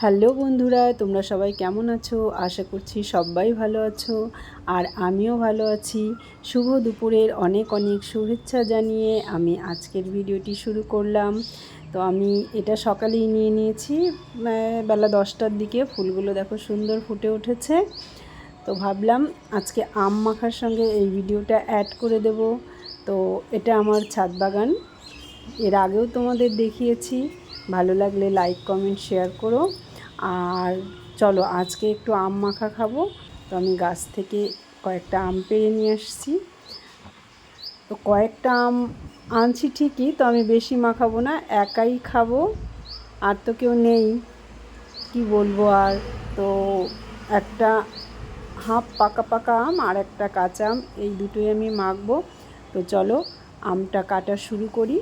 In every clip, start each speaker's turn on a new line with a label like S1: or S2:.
S1: Hello বন্ধুরা, তোমরা সবাই কেমন আছো? আশা করছি সবাই ভালো আছো আর আমিও ভালো আছি। শুভ দুপুরের অনেক অনেক শুভেচ্ছা জানিয়ে আমি আজকের ভিডিওটি শুরু করলাম। তো আমি এটা সকালেই নিয়ে নিয়েছি। বেলা দশটার দিকে ফুলগুলো দেখো সুন্দর ফুটে উঠেছে। তো ভাবলাম আজকে আম মাখার সঙ্গে এই ভিডিওটা অ্যাড করে দেব। তো এটা আমার ছাদ বাগান। এর আগেও তোমাদের দেখিয়েছি। ভালো লাগলে লাইক কমেন্ট শেয়ার করো। আর চলো আজকে একটু আম মাখা খাব। তো আমি গাছ থেকে কয়েকটা আম পেড়ে নিয়ে আসছি। তো কয়েকটা আম আনছি ঠিকই, তো আমি বেশি মাখাবো না, একাই খাব। আর তো কেউ নেই, কি বলব আর? তো একটা হাফ পাকা পাকা আম আর একটা কাঁচা আম, এই দুটোই আমি মাখবো। তো চলো আমটা কাটা শুরু করি।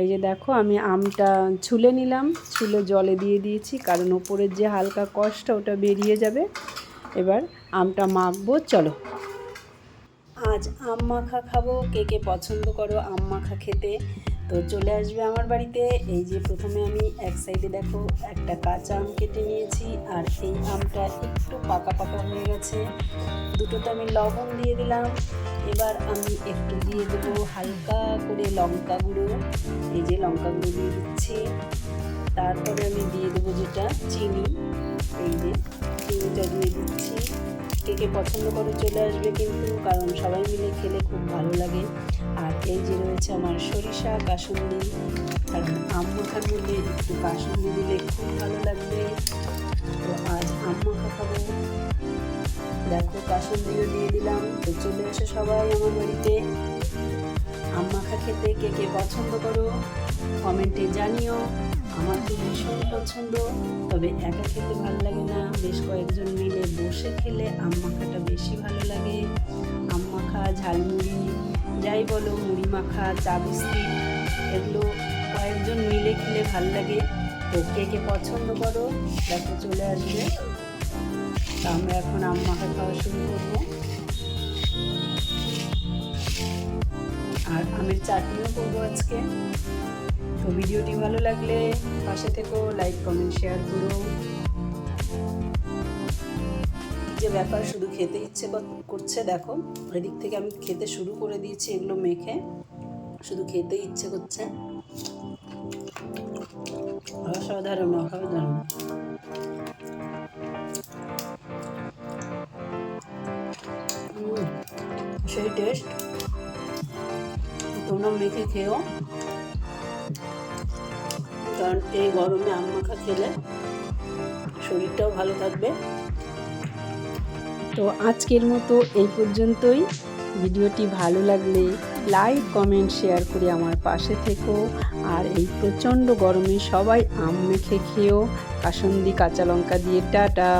S1: এই যে দেখো, আমি আমটা ছুলে নিলাম, ছুলে জলে দিয়ে দিয়েছি, কারণ ওপরের যে হালকা কষ্ট ওটা বেরিয়ে যাবে। এবার আমটা মাখবো, চলো। আজ আম মাখা খাব, কে কে পছন্দ করো আম মাখা খেতে? তো চলে আসবে আমার বাড়িতে। এই যে প্রথমে আমি এক সাইডে দেখো, একটা কাঁচা আম কেটে নিয়েছি, আর এই আমটা একটু পাকা পাকা হয়ে গেছে। দুটোতে আমি লবণ দিয়ে দিলাম। এবার আমি একটু দিয়ে দেবো হালকা করে লঙ্কা গুঁড়ো। এই যে লঙ্কা গুঁড়ো দিয়ে দিচ্ছি। তারপরে আমি দিয়ে দেবো যেটা চিনি। এই যে চিনিটা দিয়ে দিচ্ছি। কে কে পছন্দ করে চলে আসবে কিন্তু, কারণ সবাই মিলে খেলে খুব ভালো লাগে। আর এই যে রয়েছে আমার সরিষা কাসুন্দি কারণ আম মাখার একটু কাসুন্দি দিলে খুব ভালো লাগবে। দেখো কাসুন্দিও দিয়ে দিলাম। তো চলে এসে সবাই আমার বাড়িতে আম মাখা খেতে কে কে পছন্দ করো কমেন্টে জানিও। আমার তো ভীষণ পছন্দ, তবে একা খেতে ভালো লাগে না। বেশ কয়েকজন মিলে বসে খেলে আম মাখাটা বেশি ভালো লাগে। আম মাখা ঝালমুড়ি, যাই বলো, মুড়ি মাখা, চা বিস্কিট, এগুলো কয়েকজন মিলে খেলে ভালো লাগে। তো কে কে পছন্দ করো, দেখো চলে আসবে। তা আমরা এখন আম মাখা খাওয়া শুরু করব। আর আমের চাটনিও করব আজকে। তো ভিডিওটি ভালো লাগলে পাশে থেকো লাইক কমেন্ট শেয়ার করো। যে ব্যাপার শুধু খেতে ইচ্ছে কর- করছে, দেখো, এদিক থেকে আমি খেতে শুরু করে দিয়েছি এগুলো মেখে। শুধু খেতে ইচ্ছে করছে। অসাধারণ অসাধারণ। সেই টেস্ট তোমরা মেখে খেও। কারণ এই গরমে আম মাখা খেলে শরীরটাও ভালো থাকবে। তো আজকের মতো এই পর্যন্তই। ভিডিওটি ভালো লাগলে লাইক, কমেন্ট, শেয়ার করে আমার পাশে থেকো। আর এই প্রচণ্ড গরমে সবাই আম মেখে খেয়েও কাসন্দি কাঁচা লঙ্কা দিয়ে, টাটা।